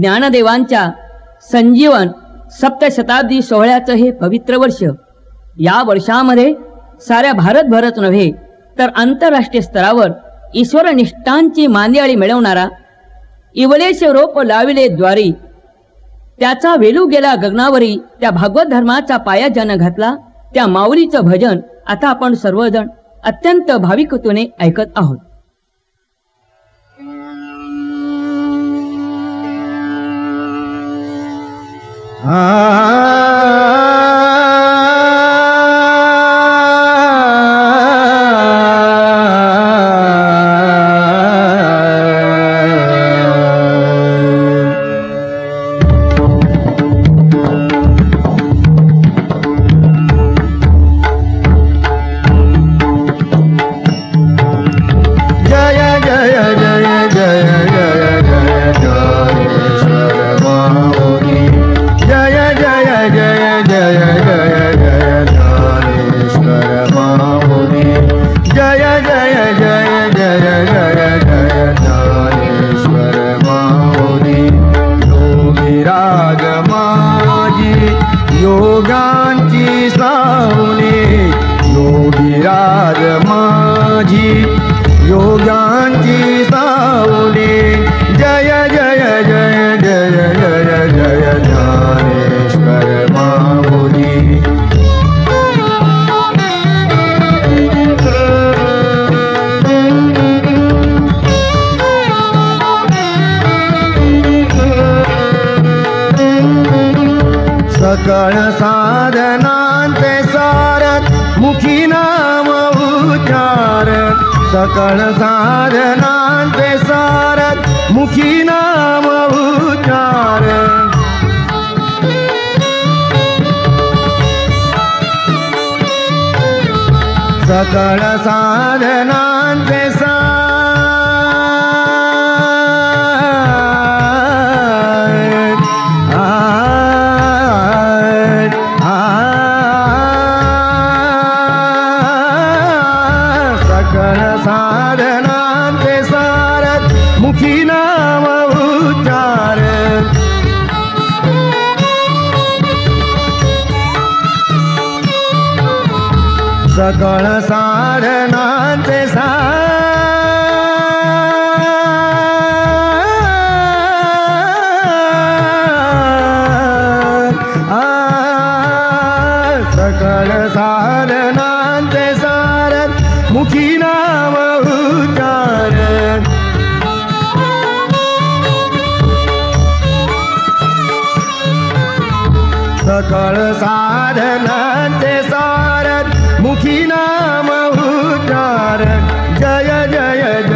ज्ञानदेवांच्या संजीवन सप्तशताब्दी सोहळ्याचं हे पवित्र वर्ष. या वर्षामध्ये साऱ्या भारतभरच नव्हे तर आंतरराष्ट्रीय स्तरावर ईश्वरनिष्ठांची मांदियाळी मिळवणारा इवलेश रोप लाविले द्वारी त्याचा वेलू गेला गगनावरी त्या भागवत धर्माचा पाया ज्यानं घातला त्या माऊलीचं भजन आता आपण सर्वजण अत्यंत भाविकतेने ऐकत आहोत. Ah योगांची सावली सकळ साधनांचे सारथ मुखी नाम उच्चार सकळ साधनांचे सारथ मुखी नाम उच्चार सकळ साधनांचे मुखी नाम उच्चार। सकळ साधनाचे सार। आ, सकळ साधनाचे सारथ मुखी नाम उच्चार। साधना मुखी नाम उच्चार जय जय जय।